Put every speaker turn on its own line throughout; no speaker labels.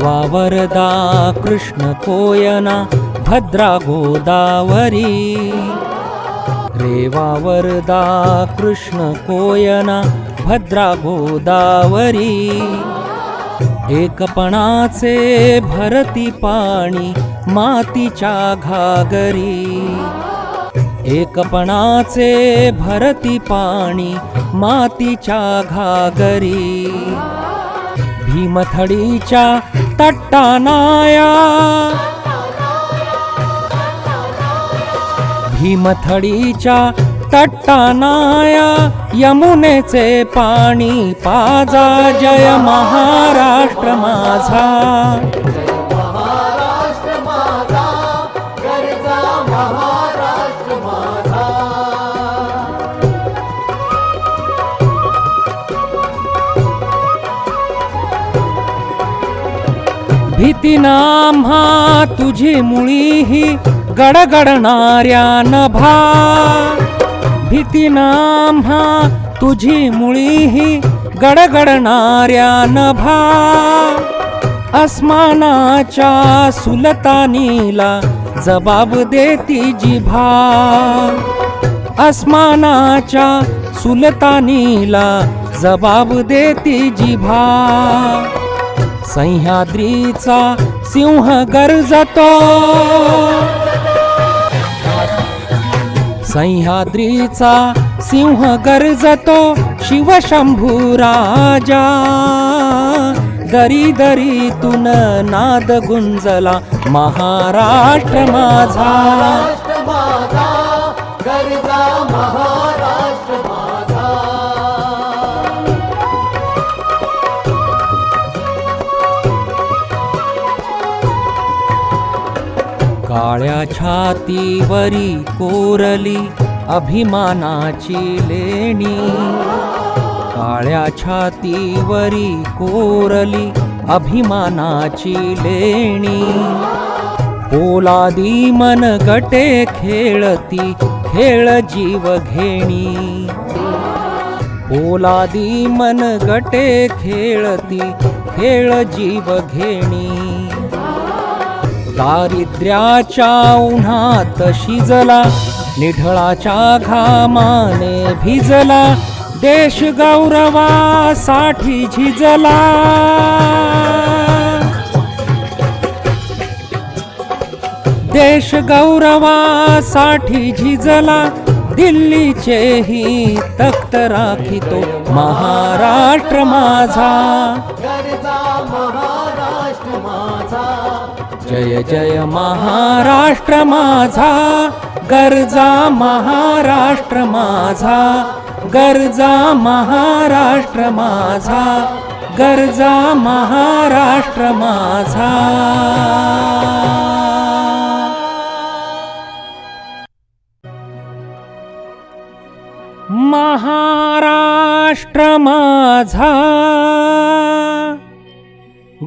शिवा वरदा कृष्ण कोयना भद्रा गोदावरी। रेवा वरदा कृष्ण कोयना भद्रा गोदावरी। एकपणाचे भरती पाणी मातीच्या घागरी। एकपणाचे भरती पाणी मातीच्या घागरी। भीमथडीच्या तट्टानाया. भीमथडीच्या तट्टानाया यमुनेचे पाणी पाजा. जय महाराष्ट्र माझा.
महाराष्ट्र माझा. गरजा
भीती तुझी मुळी ही गडगडणाऱ्या नभा. भीती नाम्हा तुझी मुळी ही गडगडणाऱ्या नभा. अस्मानाच्या सुलतानीला जबाब देती जिभा अस्मानाच्या सुलतानीला जबाब देती जिभा सह्याद्रीचा सिंह गरजतो सह्याद्रीचा सिंह गरजतो शिवशंभू राजा. दरी दरीतून नाद गुंजला महाराष्ट्र माझा. काळ्या छातीवरी कोरली अभिमानाची लेणी. काळ्या छातीवरी कोरली अभिमानाची लेणी. पोलादी मन गटे खेळती खेळ जीव घेणी. पोलादी मन गटे खेळती खेळ जीव घेणी. दारिद्र्याच्या उन्हात शिजला निढळाच्या घामाने भिजला देश गौरवासाठी झिजला. देश गौरवासाठी झिजला दिल्लीचेही तख्त राखितो महाराष्ट्र माझा. जय जय महाराष्ट्र माझा गरजा महाराष्ट्र माझा गरजा महाराष्ट्र माझा गरजा महाराष्ट्र माझा. महाराष्ट्र माझा.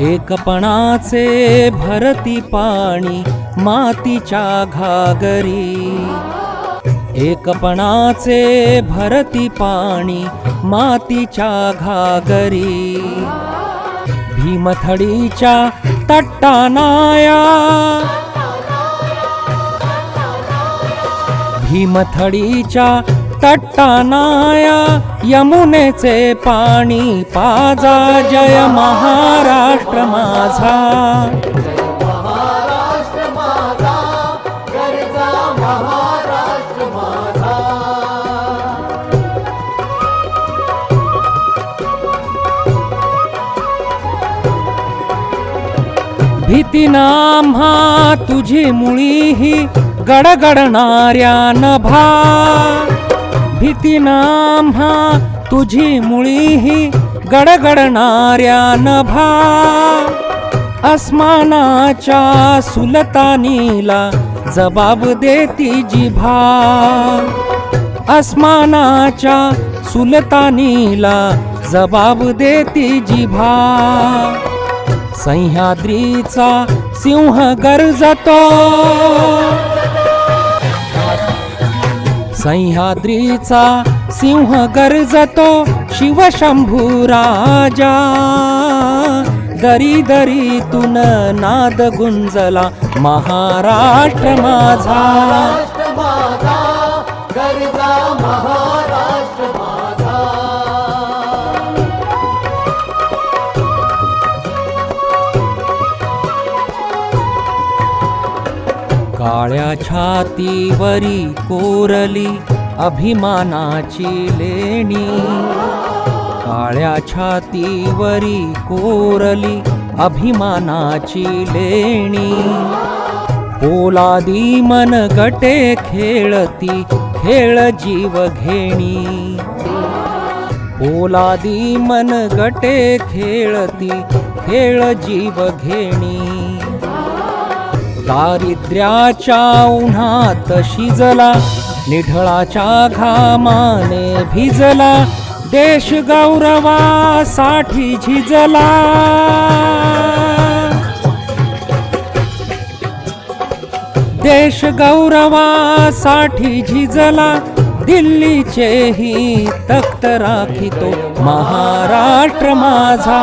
एकपणाचे भरती पाणी मातीच्या घागरी. एकपणाचे भरती पाणी मातीच्या घागरी. भीमथडीच्या तट्टानाया. भीमथडीच्या तट्टानाया यमुनेचे पाणी पाजा. जय महाराष्ट्र माझा.
भीतीनाम्हा
भीती नाम्हा तुझी मुळी ही गडगडणाऱ्या नभा. भीती नाम्हा तुझी मुळीही गडगडणाऱ्या नभा. अस्मानाच्या सुलतानीला जबाब देती जिभा. अस्मानाच्या सुलतानीला जबाब देती जिभा. सह्याद्रीचा सिंह गरजतो. सह्याद्रीचा सिंह गरजतो शिवशंभू राजा. दरी दरीतून नाद गुंजला महाराष्ट्र माझा
माझा.
काळ्या छातीवरी कोरली अभिमानाची लेणी. काळ्या छातीवरी कोरली अभिमानाची लेणी. पोलादी मन गटे खेळती खेळ जीव घेणी. पोलादी मन गटे खेळती खेळ जीव घेणी. दारिद्र्याच्या उन्हात शिजला निढळाच्या घामाने भिजला देश गौरवासाठी झिजला. देश गौरवासाठी झिजला दिल्लीचेही तख्त राखितो
महाराष्ट्र माझा.